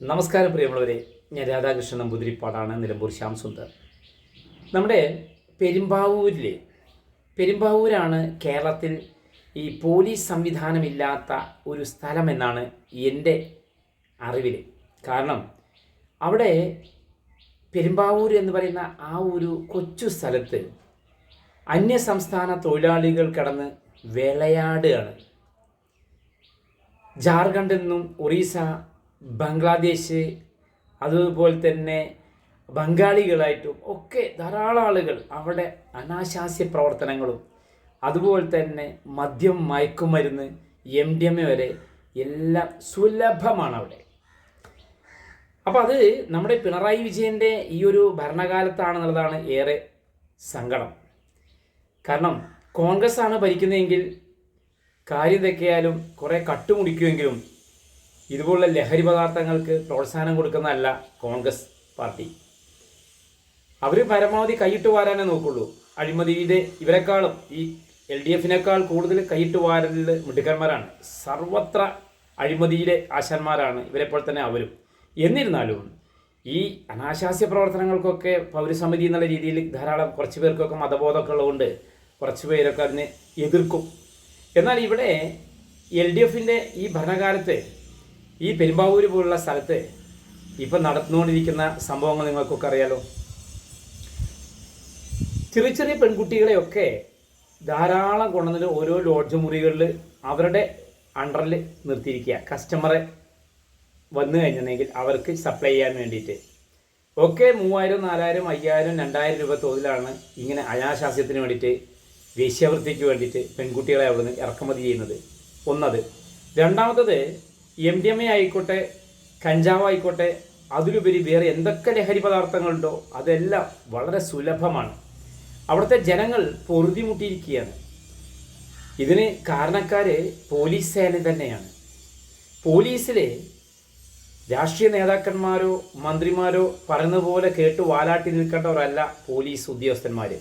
നമസ്കാരം പ്രിയമുള്ളവരെ. ഞാൻ രാധാകൃഷ്ണൻ നമ്പൂതിരിപ്പാടാണ് നിലമ്പൂർ ശ്യാം സുന്ദർ. നമ്മുടെ പെരുമ്പാവൂരിലെ പെരുമ്പാവൂരാണ് കേരളത്തിൽ ഈ പോലീസ് സംവിധാനമില്ലാത്ത ഒരു സ്ഥലമെന്നാണ് എന്റെ അറിവിൽ കാരണം അവിടെ പെരുമ്പാവൂർ എന്ന് പറയുന്ന ആ ഒരു കൊച്ചു സ്ഥലത്ത് അന്യസംസ്ഥാന തൊഴിലാളികൾ കടന്ന് വിളയാടുകയാണ് ജാർഖണ്ഡിൽ നിന്നും ഒറീസ ബംഗ്ലാദേശ് അതുപോലെ തന്നെ ബംഗാളികളായിട്ടും ഒക്കെ ധാരാളം ആളുകൾ അവിടെ അനാശാസ്യ പ്രവർത്തനങ്ങളും അതുപോലെ തന്നെ മദ്യം മയക്കുമരുന്ന് എം ഡി എം എ വരെ എല്ലാം സുലഭമാണ് അവിടെ. അപ്പോൾ അത് നമ്മുടെ പിണറായി വിജയന്റെ ഈ ഒരു ഭരണകാലത്താണെന്നുള്ളതാണ് ഏറെ സങ്കടം. കാരണം കോൺഗ്രസ് ആണ് ഭരിക്കുന്നതെങ്കിൽ കാര്യം തെക്കിയാലും കുറേ കട്ടുമുടിക്കുമെങ്കിലും ഇതുപോലുള്ള ലഹരി പദാർത്ഥങ്ങൾക്ക് പ്രോത്സാഹനം കൊടുക്കുന്നതല്ല കോൺഗ്രസ് പാർട്ടി. അവർ പരമാവധി കൈയിട്ട് വാരാനേ നോക്കുള്ളൂ. അഴിമതിയുടെ ഇവരെക്കാളും ഈ എൽ ഡി എഫിനേക്കാൾ കൂടുതൽ കൈയിട്ട് വാരലിൽ മിടുക്കന്മാരാണ്. സർവത്ര അഴിമതിയിലെ ആശാന്മാരാണ് ഇവരെപ്പോൾ തന്നെ അവരും. എന്നിരുന്നാലും ഈ അനാശാസ്യ പ്രവർത്തനങ്ങൾക്കൊക്കെ പൗരസമിതി എന്നുള്ള രീതിയിൽ ധാരാളം കുറച്ച് പേർക്കൊക്കെ മതബോധമൊക്കെ ഉള്ളതുകൊണ്ട് കുറച്ച് പേരൊക്കെ അതിനെ എതിർക്കും. എന്നാൽ ഇവിടെ എൽ ഡി എഫിന്റെ ഈ ഭരണകാലത്ത് ഈ പെരുമ്പാവൂര് പോലുള്ള സ്ഥലത്ത് ഇപ്പം നടന്നുകൊണ്ടിരിക്കുന്ന സംഭവങ്ങൾ നിങ്ങൾക്കൊക്കെ അറിയാലോ? ചെറിയ ചെറിയ പെൺകുട്ടികളെയൊക്കെ ധാരാളം കൊണ്ടുവന്നിട്ട് ഓരോ ലോഡ്ജ് മുറികളിൽ അവരുടെ അണ്ടറിൽ നിർത്തിയിരിക്കുക. കസ്റ്റമറെ വന്നു കഴിഞ്ഞിട്ടുണ്ടെങ്കിൽ അവർക്ക് സപ്ലൈ ചെയ്യാൻ വേണ്ടിയിട്ട്. ഒക്കെ മൂവായിരം നാലായിരം അയ്യായിരം രണ്ടായിരം രൂപ തോതിലാണ് ഇങ്ങനെ അനാശാസ്യത്തിന് വേണ്ടിയിട്ട് വേശ്യാവൃത്തിക്ക് വേണ്ടിയിട്ട് പെൺകുട്ടികളെ അവിടുന്ന് ഇറക്കുമതി ചെയ്യുന്നത്. ഒന്നത്. രണ്ടാമത്തത് എം ഡി എം എ ആയിക്കോട്ടെ കഞ്ചാവ് ആയിക്കോട്ടെ അതിലുപരി വേറെ എന്തൊക്കെ ലഹരി പദാർത്ഥങ്ങളുണ്ടോ അതെല്ലാം വളരെ സുലഭമാണ്. അവിടുത്തെ ജനങ്ങൾ പൊറുതിമുട്ടിയിരിക്കുകയാണ്. ഇതിന് കാരണക്കാർ പോലീസ് സേന തന്നെയാണ്. പോലീസിലെ രാഷ്ട്രീയ നേതാക്കന്മാരോ മന്ത്രിമാരോ പറയുന്ന പോലെ കേട്ട് വാലാട്ടി നിൽക്കേണ്ടവരല്ല പോലീസ് ഉദ്യോഗസ്ഥന്മാർ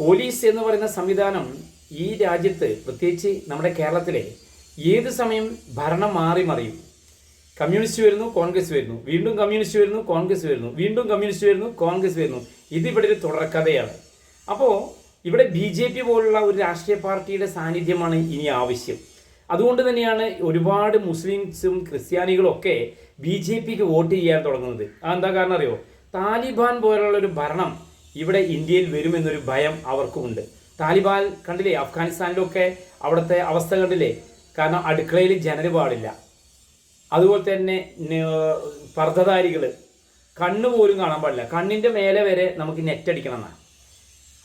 പോലീസ് എന്ന് പറയുന്ന സംവിധാനം ഈ രാജ്യത്ത് പ്രത്യേകിച്ച് നമ്മുടെ കേരളത്തിലെ ഏത് സമയം ഭരണം മാറി മറിയും? കമ്മ്യൂണിസ്റ്റ് വരുന്നു കോൺഗ്രസ് വരുന്നു. വീണ്ടും കമ്മ്യൂണിസ്റ്റ് വരുന്നു കോൺഗ്രസ് വരുന്നു. വീണ്ടും കമ്മ്യൂണിസ്റ്റ് വരുന്നു കോൺഗ്രസ് വരുന്നു. ഇതിവിടെ ഒരു തുടർക്കഥയാണ്. അപ്പോൾ ഇവിടെ ബി ജെ പി പോലുള്ള ഒരു രാഷ്ട്രീയ പാർട്ടിയുടെ സാന്നിധ്യമാണ് ഇനി ആവശ്യം. അതുകൊണ്ട് തന്നെയാണ് ഒരുപാട് മുസ്ലിംസും ക്രിസ്ത്യാനികളും ഒക്കെ ബി ജെ പിക്ക് വോട്ട് ചെയ്യാൻ തുടങ്ങുന്നത്. അതെന്താ കാരണം അറിയോ? താലിബാൻ പോലുള്ള ഒരു ഭരണം ഇവിടെ ഇന്ത്യയിൽ വരുമെന്നൊരു ഭയം അവർക്കുമുണ്ട്. താലിബാൻ കണ്ടില്ലേ? അഫ്ഗാനിസ്ഥാനിലൊക്കെ അവിടുത്തെ അവസ്ഥ കണ്ടില്ലേ? കാരണം അടുക്കളയിൽ ജനൽ പാടില്ല. അതുപോലെ തന്നെ പർദ്ധധാരികൾ കണ്ണ് പോലും കാണാൻ പാടില്ല. കണ്ണിന്റെ മേലെ വരെ നമുക്ക് നെറ്റ് അടിക്കണം എന്നാണ്.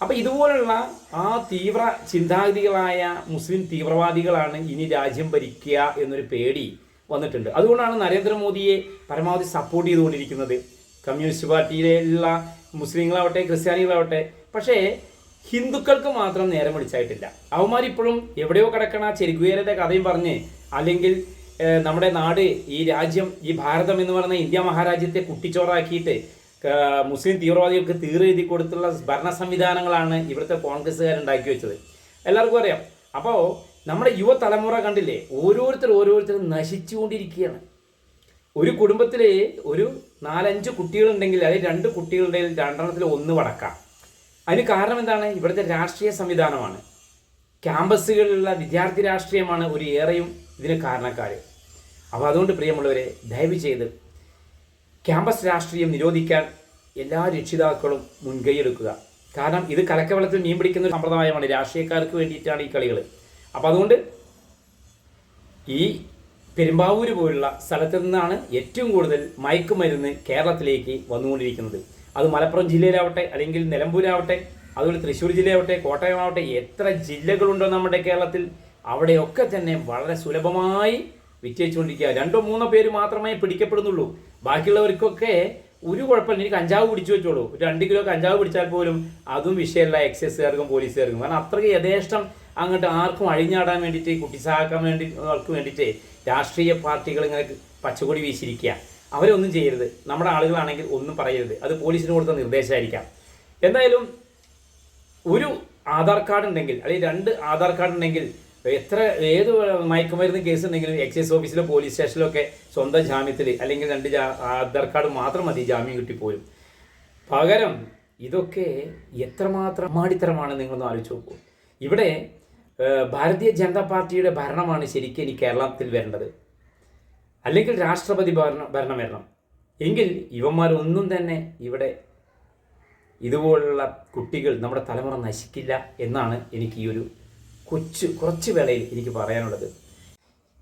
അപ്പം ഇതുപോലുള്ള ആ തീവ്ര ചിന്താഗതികളായ മുസ്ലിം തീവ്രവാദികളാണ് ഇനി രാജ്യം ഭരിക്കുക എന്നൊരു പേടി വന്നിട്ടുണ്ട്. അതുകൊണ്ടാണ് നരേന്ദ്രമോദിയെ പരമാവധി സപ്പോർട്ട് ചെയ്തുകൊണ്ടിരിക്കുന്നത്. കമ്മ്യൂണിസ്റ്റ് പാർട്ടിയിലുള്ള മുസ്ലിങ്ങളാവട്ടെ ക്രിസ്ത്യാനികളാവട്ടെ. പക്ഷേ ഹിന്ദുക്കൾക്ക് മാത്രം നേരം വിളിച്ചായിട്ടില്ല അവന്മാരിപ്പോഴും എവിടെയോ കിടക്കണ ചെരുകുയേരയുടെ കഥയും പറഞ്ഞ് അല്ലെങ്കിൽ നമ്മുടെ നാട് ഈ രാജ്യം ഈ ഭാരതം എന്ന് പറയുന്ന ഇന്ത്യ മഹാരാജ്യത്തെ കുട്ടിച്ചോറാക്കിയിട്ട് മുസ്ലിം തീവ്രവാദികൾക്ക് തീറെഴുതി കൊടുത്തുള്ള ഭരണ സംവിധാനങ്ങളാണ് ഇവിടുത്തെ കോൺഗ്രസ്സുകാരുണ്ടാക്കി വെച്ചത്. എല്ലാവർക്കും അറിയാം. അപ്പോൾ നമ്മുടെ യുവതലമുറ കണ്ടില്ലേ ഓരോരുത്തർ ഓരോരുത്തർ നശിച്ചുകൊണ്ടിരിക്കുകയാണ്. ഒരു കുടുംബത്തിൽ ഒരു നാലഞ്ച് കുട്ടികളുണ്ടെങ്കിൽ അതിൽ രണ്ട് കുട്ടികളുണ്ടെങ്കിൽ രണ്ടെണ്ണത്തിൽ ഒന്ന് വടക്കാം. അതിന് കാരണം എന്താണ്? ഇവിടുത്തെ രാഷ്ട്രീയ സംവിധാനമാണ്. ക്യാമ്പസുകളിലുള്ള വിദ്യാർത്ഥി രാഷ്ട്രീയമാണ് ഒരു ഏറെയും ഇതിന് കാരണക്കാർ അപ്പോൾ അതുകൊണ്ട് പ്രിയമുള്ളവരെ ദയവ് ചെയ്ത് ക്യാമ്പസ് രാഷ്ട്രീയം നിരോധിക്കാൻ എല്ലാ രക്ഷിതാക്കളും മുൻകൈയെടുക്കുക. കാരണം ഇത് കലക്കവെള്ളത്തിൽ മീൻ പിടിക്കുന്ന ഒരു സമ്പ്രദായമാണ്. രാഷ്ട്രീയക്കാർക്ക് വേണ്ടിയിട്ടാണ് ഈ കളികൾ. അപ്പോൾ അതുകൊണ്ട് ഈ പെരുമ്പാവൂര് പോലുള്ള സ്ഥലത്തു നിന്നാണ് ഏറ്റവും കൂടുതൽ മയക്കുമരുന്ന് കേരളത്തിലേക്ക് വന്നുകൊണ്ടിരിക്കുന്നത്. അത് മലപ്പുറം ജില്ലയിലാവട്ടെ അല്ലെങ്കിൽ നിലമ്പൂരാവട്ടെ അതുപോലെ തൃശ്ശൂർ ജില്ലയാവട്ടെ കോട്ടയമാവട്ടെ എത്ര ജില്ലകളുണ്ടോ നമ്മുടെ കേരളത്തിൽ അവിടെയൊക്കെ തന്നെ വളരെ സുലഭമായി വിറ്റയിച്ചുകൊണ്ടിരിക്കുക രണ്ടോ മൂന്നോ പേര് മാത്രമേ പിടിക്കപ്പെടുന്നുള്ളൂ. ബാക്കിയുള്ളവർക്കൊക്കെ ഒരു കുഴപ്പമില്ല. എനിക്ക് കഞ്ചാവ് പിടിച്ചു വെച്ചോളൂ. ഒരു രണ്ട് കിലോ കഞ്ചാവ് പിടിച്ചാൽ പോലും അതും വിഷയമല്ല എക്സൈസുകാർക്കും പോലീസുകാർക്കും. കാരണം അത്രയ്ക്ക് യഥേഷ്ടം അങ്ങോട്ട് ആർക്കും അഴിഞ്ഞാടാൻ വേണ്ടിയിട്ട് കുട്ടിസാക്കാൻ വേണ്ടി അവർക്ക് വേണ്ടിയിട്ട് രാഷ്ട്രീയ പാർട്ടികൾ ഇങ്ങനെ പച്ചക്കൊടി വീശിരിക്കുക. അവരൊന്നും ചെയ്യരുത്. നമ്മുടെ ആളുകളാണെങ്കിൽ ഒന്നും പറയരുത്. അത് പോലീസിന് കൊടുത്ത നിർദ്ദേശമായിരിക്കാം. എന്തായാലും ഒരു ആധാർ കാർഡ് ഉണ്ടെങ്കിൽ അല്ലെങ്കിൽ രണ്ട് ആധാർ കാർഡ് ഉണ്ടെങ്കിൽ എത്ര ഏത് മയക്കുമരുന്ന് കേസ് ഉണ്ടെങ്കിലും എക്സൈസ് ഓഫീസിലോ പോലീസ് സ്റ്റേഷനിലോ ഒക്കെ സ്വന്തം ജാമ്യത്തിൽ അല്ലെങ്കിൽ രണ്ട് ആധാർ കാർഡ് മാത്രം മതി ജാമ്യം കിട്ടിപ്പോലും. പകരം ഇതൊക്കെ എത്രമാത്രം മാടിത്തരമാണ് നിങ്ങളൊന്ന് ആലോചിച്ച് നോക്കൂ. ഇവിടെ ഭാരതീയ ജനതാ പാർട്ടിയുടെ ഭരണമാണ് ശരിക്കും ഇനി കേരളത്തിൽ വരേണ്ടത്. അല്ലെങ്കിൽ രാഷ്ട്രപതി ഭരണ ഭരണം വരണം. എങ്കിൽ ഇവന്മാരൊന്നും തന്നെ ഇവിടെ ഇതുപോലുള്ള കുട്ടികൾ നമ്മുടെ തലമുറ നശിക്കില്ല എന്നാണ് എനിക്ക് ഈ ഒരു കൊച്ചു കുറച്ച് വേളയിൽ എനിക്ക് പറയാനുള്ളത്.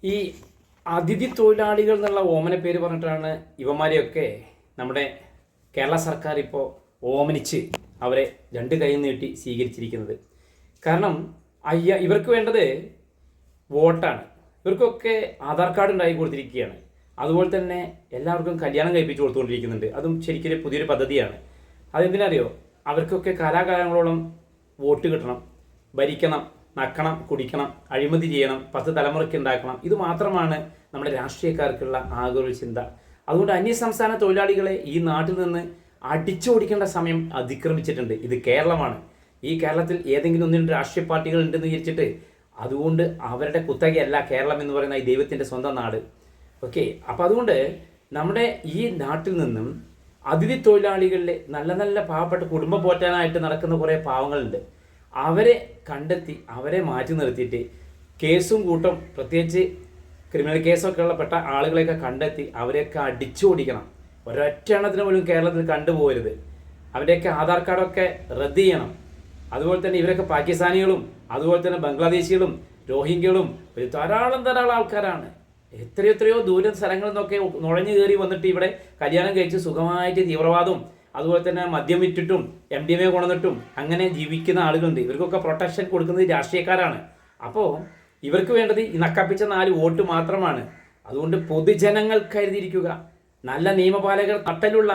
ഈ അതിഥി തൊഴിലാളികൾ എന്നുള്ള ഓമന പേര് പറഞ്ഞിട്ടാണ് ഇവന്മാരെയൊക്കെ നമ്മുടെ കേരള സർക്കാർ ഇപ്പോൾ ഓമനിച്ച് അവരെ രണ്ട് കൈ നീട്ടി സ്വീകരിച്ചിരിക്കുന്നത്. കാരണം അയ്യ ഇവർക്ക് വേണ്ടത് വോട്ടാണ്. ഇവർക്കൊക്കെ ആധാർ കാർഡ് ഉണ്ടാക്കി കൊടുത്തിരിക്കുകയാണ്. അതുപോലെ തന്നെ എല്ലാവർക്കും കല്യാണം കഴിപ്പിച്ച് കൊടുത്തുകൊണ്ടിരിക്കുന്നുണ്ട്. അതും ശരിക്കും പുതിയൊരു പദ്ധതിയാണ്. അതെന്തിനറിയോ? അവർക്കൊക്കെ കാലാകാലങ്ങളോളം വോട്ട് കിട്ടണം ഭരിക്കണം നക്കണം കുടിക്കണം അഴിമതി ചെയ്യണം പത്ത് തലമുറയ്ക്ക് ഉണ്ടാക്കണം. ഇത് മാത്രമാണ് നമ്മുടെ രാഷ്ട്രീയക്കാർക്കുള്ള ഒരു ചിന്ത. അതുകൊണ്ട് അന്യസംസ്ഥാന തൊഴിലാളികളെ ഈ നാട്ടിൽ നിന്ന് അടിച്ചോടിക്കേണ്ട സമയം അതിക്രമിച്ചിട്ടുണ്ട്. ഇത് കേരളമാണ്. ഈ കേരളത്തിൽ ഏതെങ്കിലും ഒന്നിനും രാഷ്ട്രീയ പാർട്ടികൾ ഉണ്ടെന്ന് വിചാരിച്ചിട്ട് അതുകൊണ്ട് അവരുടെ കുത്തകയല്ല കേരളം എന്ന് പറയുന്ന ഈ ദൈവത്തിന്റെ സ്വന്തം നാട്. ഓക്കെ അപ്പം അതുകൊണ്ട് നമ്മുടെ ഈ നാട്ടിൽ നിന്നും അതിഥി തൊഴിലാളികളിലെ നല്ല നല്ല പാവപ്പെട്ട കുടുംബം പോറ്റാനായിട്ട് നടക്കുന്ന കുറേ പാവങ്ങളുണ്ട്. അവരെ കണ്ടെത്തി അവരെ മാറ്റി നിർത്തിയിട്ട് കേസും കൂട്ടം പ്രത്യേകിച്ച് ക്രിമിനൽ കേസൊക്കെ ഉള്ളപ്പെട്ട പെട്ട ആളുകളെയൊക്കെ കണ്ടെത്തി അവരെയൊക്കെ അടിച്ചു ഓടിക്കണം ഒരൊറ്റ എണ്ണത്തിന് പോലും കേരളത്തിൽ കണ്ടുപോകരുത്. അവരുടെയൊക്കെ ആധാർ കാർഡൊക്കെ റദ്ദ് ചെയ്യണം. അതുപോലെ തന്നെ ഇവരൊക്കെ പാകിസ്ഥാനികളും അതുപോലെ തന്നെ ബംഗ്ലാദേശികളും രോഹിംഗ്യകളും ധാരാളം ധാരാളം ആൾക്കാരാണ്. എത്രയോ എത്രയോ ദൂര സ്ഥലങ്ങളിൽ നിന്നൊക്കെ നുഴഞ്ഞു കയറി വന്നിട്ട് ഇവിടെ കല്യാണം കഴിച്ച് സുഖമായിട്ട് തീവ്രവാദവും അതുപോലെ തന്നെ മദ്യം വിറ്റിട്ടും എം ഡി എം എ കൊണ്ടുവന്നിട്ടും അങ്ങനെ ജീവിക്കുന്ന ആളുകളുണ്ട്. ഇവർക്കൊക്കെ പ്രൊട്ടക്ഷൻ കൊടുക്കുന്നത് രാഷ്ട്രീയക്കാരാണ്. അപ്പോൾ ഇവർക്ക് വേണ്ടത് നക്കപ്പിച്ച നാല് വോട്ട് മാത്രമാണ്. അതുകൊണ്ട് പൊതുജനങ്ങൾ കരുതിയിരിക്കുക. നല്ല നിയമപാലകർ തട്ടലുള്ള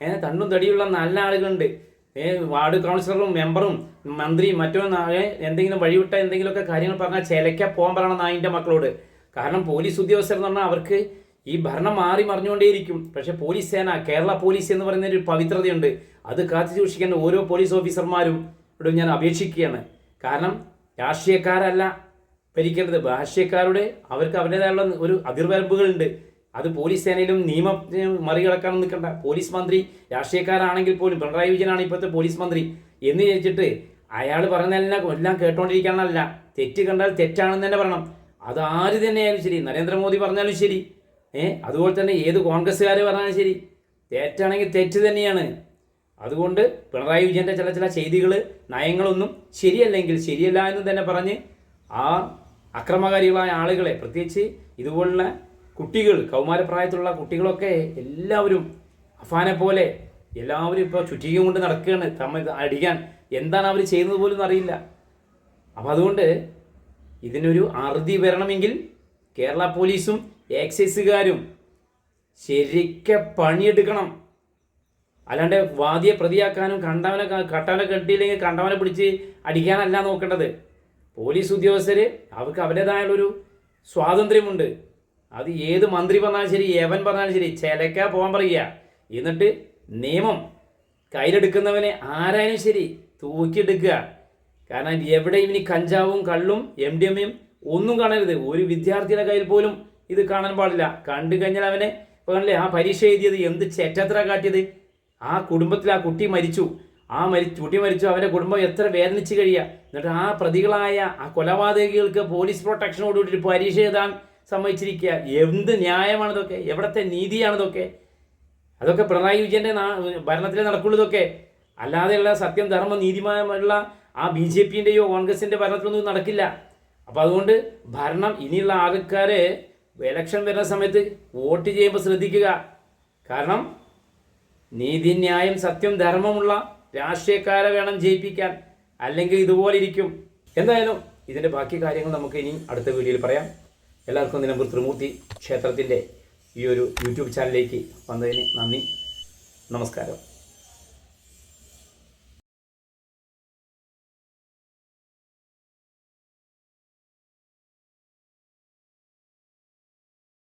ഏ, തണ്ണും തടിയുള്ള നല്ല ആളുകളുണ്ട്. വാർഡ് കൗൺസിലറും മെമ്പറും മന്ത്രിയും മറ്റോ നാളെ എന്തെങ്കിലും വഴിവിട്ട എന്തെങ്കിലുമൊക്കെ കാര്യങ്ങൾ പറഞ്ഞാൽ ചിലയ്ക്ക പോകാൻ പറയണം നായിന്റെ മക്കളോട്. കാരണം പോലീസ് ഉദ്യോഗസ്ഥർ എന്ന് പറഞ്ഞാൽ അവർക്ക് ഈ ഭരണം മാറി മറിഞ്ഞുകൊണ്ടേയിരിക്കും. പക്ഷേ പോലീസ് സേന കേരള പോലീസ് എന്ന് പറയുന്ന ഒരു പവിത്രതയുണ്ട്. അത് കാത്തു സൂക്ഷിക്കാൻ ഓരോ പോലീസ് ഓഫീസർമാരും ഇവിടെ ഞാൻ അപേക്ഷിക്കുകയാണ്. കാരണം രാഷ്ട്രീയക്കാരല്ല ഭരിക്കേണ്ടത്. രാഷ്ട്രീയക്കാരുടെ അവർക്ക് അവരുടേതായുള്ള ഒരു അതിർവരമ്പുകളുണ്ട്. അത് പോലീസ് സേനയിലും നിയമം മറികടക്കാൻ നിൽക്കണ്ട. പോലീസ് മന്ത്രി രാഷ്ട്രീയക്കാരാണെങ്കിൽ പോലും പിണറായി വിജയനാണ് ഇപ്പോഴത്തെ പോലീസ് മന്ത്രി എന്ന് ചോദിച്ചിട്ട് അയാൾ പറഞ്ഞതെല്ലാം എല്ലാം കേട്ടോണ്ടിരിക്കാനല്ല. തെറ്റ് കണ്ടാൽ തെറ്റാണെന്ന് തന്നെ പറയണം. അത് ആര് തന്നെയായാലും ശരി. നരേന്ദ്രമോദി പറഞ്ഞാലും ശരി. ഏഹ് അതുപോലെ തന്നെ ഏത് കോൺഗ്രസ്സുകാർ പറഞ്ഞാലും ശരി. തെറ്റാണെങ്കിൽ തെറ്റ് തന്നെയാണ്. അതുകൊണ്ട് പിണറായി വിജയന്റെ ചില ചില ചെയ്തികൾ നയങ്ങളൊന്നും ശരിയല്ലെങ്കിൽ ശരിയല്ല എന്ന് തന്നെ പറഞ്ഞ് ആ അക്രമകാരികളായ ആളുകളെ പ്രത്യേകിച്ച് ഇതുപോലുള്ള കുട്ടികൾ കൗമാരപ്രായത്തിലുള്ള കുട്ടികളൊക്കെ എല്ലാവരും അഫാനെ പോലെ എല്ലാവരും ഇപ്പോൾ ചുറ്റികം കൊണ്ട് നടക്കുകയാണ്. തമ്മിൽ അടിക്കാൻ എന്താണ് അവർ ചെയ്യുന്നത് പോലും അറിയില്ല. അപ്പോൾ അതുകൊണ്ട് ഇതിനൊരു അറുതി വരണമെങ്കിൽ കേരള പോലീസും എക്സൈസുകാരും ശരിക്ക പണിയെടുക്കണം. അല്ലാണ്ട് വാദിയെ പ്രതിയാക്കാനും കണ്ടവനെ കട്ടവനെ കെട്ടിയില്ലെങ്കിൽ കണ്ടവനെ പിടിച്ച് അടിക്കാനല്ല നോക്കേണ്ടത്. പോലീസ് ഉദ്യോഗസ്ഥർ അവർക്ക് അവരുടേതായുള്ളൊരു സ്വാതന്ത്ര്യമുണ്ട്. അത് ഏത് മന്ത്രി പറഞ്ഞാലും ശരി ഏവൻ പറഞ്ഞാലും ശരി ചിലക്ക പോകാൻ പറയുക. എന്നിട്ട് നിയമം കയ്യിലെടുക്കുന്നവനെ ആരായാലും ശരി തൂക്കിയെടുക്കുക. കാരണം എവിടെ ഇവന് കഞ്ചാവും കള്ളും എം ഡി എമ്മയും ഒന്നും കാണരുത്. ഒരു വിദ്യാർത്ഥിയുടെ കയ്യിൽ പോലും ഇത് കാണാൻ പാടില്ല. കണ്ടു കഴിഞ്ഞാൽ അവനെ ഇപ്പോൾ കണ്ടില്ലേ ആ പരീക്ഷ എഴുതിയത് എന്ത് ചേറ്റത്ര കാട്ടിയത്? ആ കുടുംബത്തിൽ ആ കുട്ടി മരിച്ചു. ആ മരി കുട്ടി മരിച്ചു അവന്റെ കുടുംബം എത്ര വേദനിച്ച് കഴിയുക. എന്നിട്ട് ആ പ്രതികളായ ആ കൊലപാതകികൾക്ക് പോലീസ് പ്രൊട്ടക്ഷനോട് കൂടിയിട്ട് പരീക്ഷ എഴുതാൻ സമ്മതിച്ചിരിക്കുക. എന്ത് ന്യായമാണതൊക്കെ എവിടത്തെ നീതിയാണതൊക്കെ അതൊക്കെ പിണറായി വിജയന്റെ ഭരണത്തിൽ നടക്കുള്ളതൊക്കെ നടക്കുള്ളൂ അല്ലാതെയുള്ള സത്യം ധർമ്മ നീതിമാനുള്ള ആ ബി ജെ പിന്റെയോ കോൺഗ്രസിന്റെ ഭരണത്തിലൊന്നും നടക്കില്ല. അപ്പോൾ അതുകൊണ്ട് ഭരണം ഇനിയുള്ള ആൾക്കാരെ ഇലക്ഷൻ വരുന്ന സമയത്ത് വോട്ട് ചെയ്യുമ്പോൾ ശ്രദ്ധിക്കുക. കാരണം നീതിന്യായം സത്യം ധർമ്മമുള്ള രാഷ്ട്രീയക്കാരെ വേണം ജയിപ്പിക്കാൻ. അല്ലെങ്കിൽ ഇതുപോലെ ഇരിക്കും. എന്തായാലും ഇതിന്റെ ബാക്കി കാര്യങ്ങൾ നമുക്ക് ഇനി അടുത്ത വീഡിയോയിൽ പറയാം. എല്ലാവർക്കും നിലമ്പൂർ ത്രിമൂർത്തി ക്ഷേത്രത്തിന്റെ ഈ ഒരു യൂട്യൂബ് ചാനലിലേക്ക് വന്നതിന് നന്ദി. നമസ്കാരം.